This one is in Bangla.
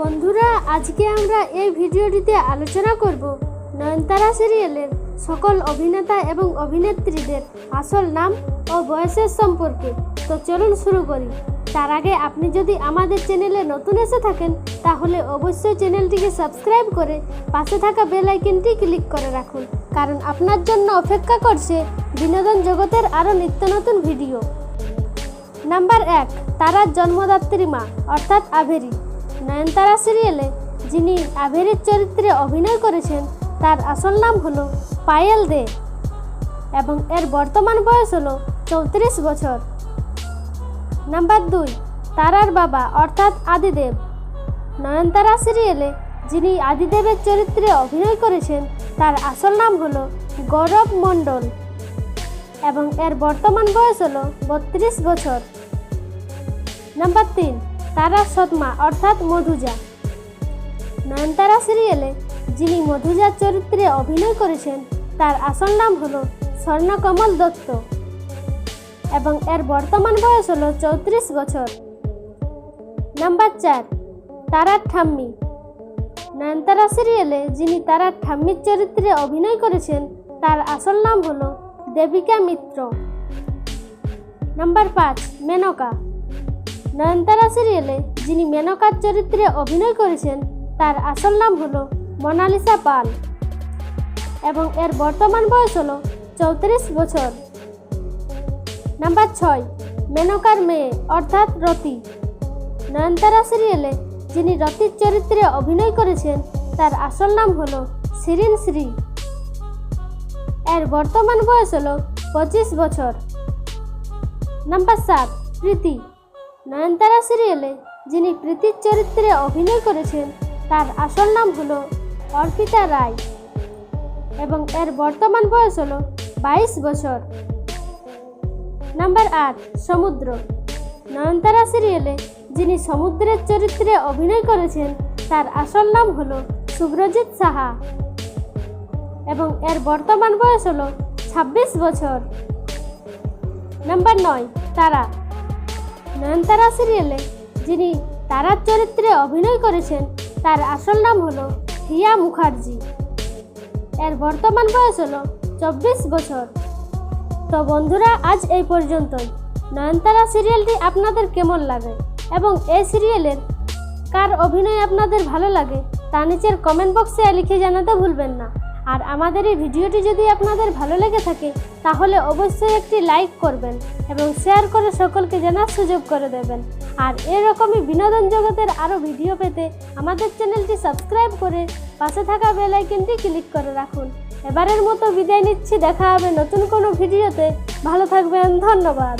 বন্ধুরা, আজকে আমরা এই ভিডিওটিতে আলোচনা করব নয়নতারা সিরিয়ালের সকল অভিনেতা এবং অভিনেত্রীদের আসল নাম ও বয়সের সম্পর্কে। তো চলুন শুরু করি। তার আগে আপনি যদি আমাদের চ্যানেলে নতুন এসে থাকেন, তাহলে অবশ্যই চ্যানেলটিকে সাবস্ক্রাইব করে পাশে থাকা বেল আইকনটি ক্লিক করে রাখুন, কারণ আপনার জন্য অপেক্ষা করছে বিনোদন জগতের আরও নিত্য নতুন ভিডিও। নাম্বার এক, তারার জন্মদাত্রী মা, অর্থাৎ আভেরি। নয়নতারা সিরিয়ালে যিনি আভেরির চরিত্রে অভিনয় করেছেন, তার আসল নাম হলো পায়েল দে এবং এর বর্তমান বয়স হলো চৌত্রিশ বছর। নাম্বার দুই, তারার বাবা অর্থাৎ আদিদেব। নয়নতারা সিরিয়ালে যিনি আদিদেবের চরিত্রে অভিনয় করেছেন, তার আসল নাম হলো গৌরব মণ্ডল এবং এর বর্তমান বয়স হলো বত্রিশ বছর। নাম্বার তিন তারা সৎমা, অর্থাৎ মধুজা। নয়নতারা সিরিয়ালে যিনি মধুজার চরিত্রে অভিনয় করেছেন, তার আসল নাম হল স্বর্ণকমল দত্ত এবং এর বর্তমান বয়স হল চৌত্রিশ বছর। নাম্বার চার, তারার ঠাম্মি। নয়নতারা সিরিয়ালে যিনি তারার ঠাম্মির চরিত্রে অভিনয় করেছেন, তার আসল নাম হল দেবিকা মিত্র। নাম্বার পাঁচ, মেনকা। নয়নতারা সিরিয়ালে যিনি মেনকার চরিত্রে অভিনয় করেছেন, তার আসল নাম হলো মোনালিসা পাল এবং এর বর্তমান বয়স হলো চৌত্রিশ বছর। নাম্বার ছয়, মেনকার মেয়ে, অর্থাৎ রতি। নয়নতারা সিরিয়ালে যিনি রতির চরিত্রে অভিনয় করেছেন, তার আসল নাম হলো শিরিন শ্রী। এর বর্তমান বয়স হলো পঁচিশ বছর। নাম্বার সাত, প্রীতি। নয়নতারা সিরিয়ালে, যিনি প্রীতির চরিত্রে অভিনয় করেছেন, তার আসল নাম হলো অর্পিতা রায় এবং এর বর্তমান বয়স হলো বাইশ বছর। নাম্বার আট, সমুদ্র। নয়নতারা সিরিয়ালে, যিনি সমুদ্রের চরিত্রে অভিনয় করেছেন, তার আসল নাম হলো শুভ্রজিৎ সাহা এবং এর বর্তমান বয়স হলো ছাব্বিশ বছর। নাম্বার নয়, তারা নয়নতারা সিরিয়ালে যিনি তারার চরিত্রে অভিনয় করেছেন, তার আসল নাম হলো হিয়া মুখার্জি। এর বর্তমান বয়স হলো চব্বিশ বছর। তো বন্ধুরা, আজ এই পর্যন্তই। নয়নতারা সিরিয়ালটি আপনাদের কেমন লাগে এবং এই সিরিয়ালের কার অভিনয় আপনাদের ভালো লাগে, তা নিচের কমেন্ট বক্সে লিখে জানাতে ভুলবেন না। আর আমাদের এই ভিডিওটি যদি আপনাদের ভালো লেগে থাকে, তাহলে অবশ্যই একটি লাইক করবেন এবং শেয়ার করে সকলকে জানার সুযোগ করে দেবেন। আর এরকমই বিনোদন জগতের আরও ভিডিও পেতে আমাদের চ্যানেলটি সাবস্ক্রাইব করে পাশে থাকা বেল আইকনটি ক্লিক করে রাখুন। এবারের মতো বিদায় নিচ্ছি, দেখা হবে নতুন কোনো ভিডিওতে। ভালো থাকবেন, ধন্যবাদ।